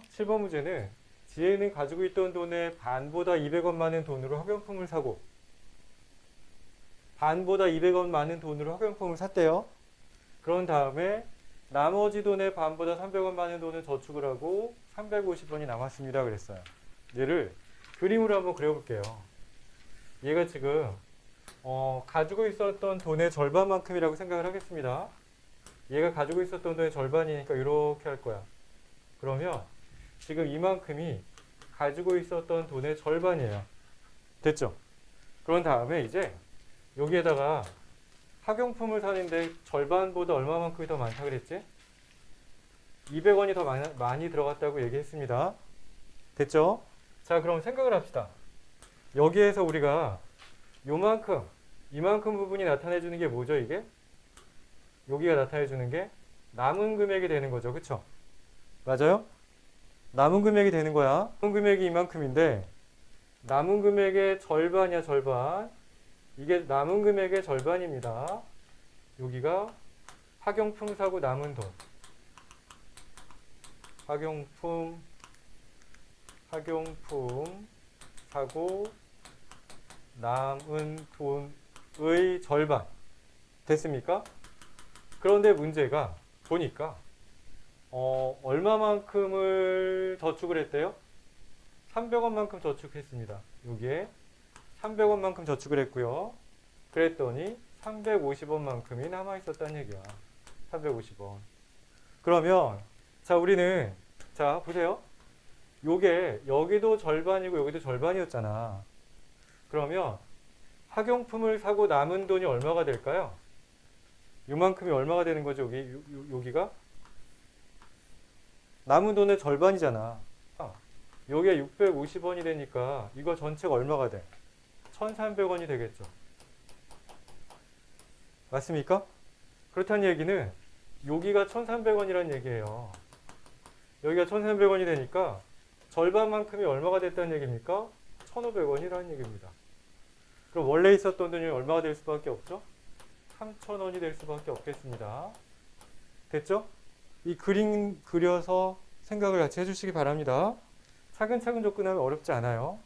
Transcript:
7번 문제는 지혜는 가지고 있던 돈의 반보다 200원 많은 돈으로 학용품을 사고 반보다 200원 많은 돈으로 학용품을 샀대요. 그런 다음에 나머지 돈의 반보다 300원 많은 돈을 저축을 하고 350원이 남았습니다. 그랬어요. 얘를 그림으로 한번 그려볼게요. 얘가 지금 어, 가지고 있었던 돈의 절반만큼이라고 생각을 하겠습니다. 얘가 가지고 있었던 돈의 절반이니까 이렇게 할 거야. 그러면 지금 이만큼이 가지고 있었던 돈의 절반이에요. 됐죠? 그런 다음에 이제 여기에다가 학용품을 사는데 절반보다 얼마만큼이 더 많다 그랬지? 200원이 더 많이, 많이 들어갔다고 얘기했습니다. 됐죠? 자, 그럼 생각을 합시다. 여기에서 우리가 요만큼, 이만큼 부분이 나타내 주는 게 뭐죠, 이게? 여기가 나타내 주는 게 남은 금액이 되는 거죠. 그쵸? 맞아요? 남은 금액이 되는 거야. 남은 금액이 이만큼인데 남은 금액의 절반이야, 절반. 이게 남은 금액의 절반입니다. 여기가 학용품 사고 남은 돈. 학용품 학용품 사고 남은 돈의 절반. 됐습니까? 그런데 문제가 보니까 어, 얼마만큼을 저축을 했대요? 300원만큼 저축했습니다. 여기에 300원만큼 저축을 했고요. 그랬더니 350원만큼이 남아 있었다는 얘기야. 350원. 그러면 자 우리는 자 보세요. 요게 여기도 절반이고 여기도 절반이었잖아. 그러면 학용품을 사고 남은 돈이 얼마가 될까요? 요만큼이 얼마가 되는 거죠? 여기 요- 요- 여기가 남은 돈의 절반이잖아. 아, 여기에 650원이 되니까 이거 전체가 얼마가 돼? 1,300원이 되겠죠. 맞습니까? 그렇다는 얘기는 여기가 1,300원이라는 얘기예요. 여기가 1,300원이 되니까 절반만큼이 얼마가 됐다는 얘기입니까? 1,500원이라는 얘기입니다. 그럼 원래 있었던 돈이 얼마가 될 수밖에 없죠? 3,000원이 될 수밖에 없겠습니다. 됐죠? 이 그림 그려서 생각을 같이 해주시기 바랍니다. 차근차근 접근하면 어렵지 않아요.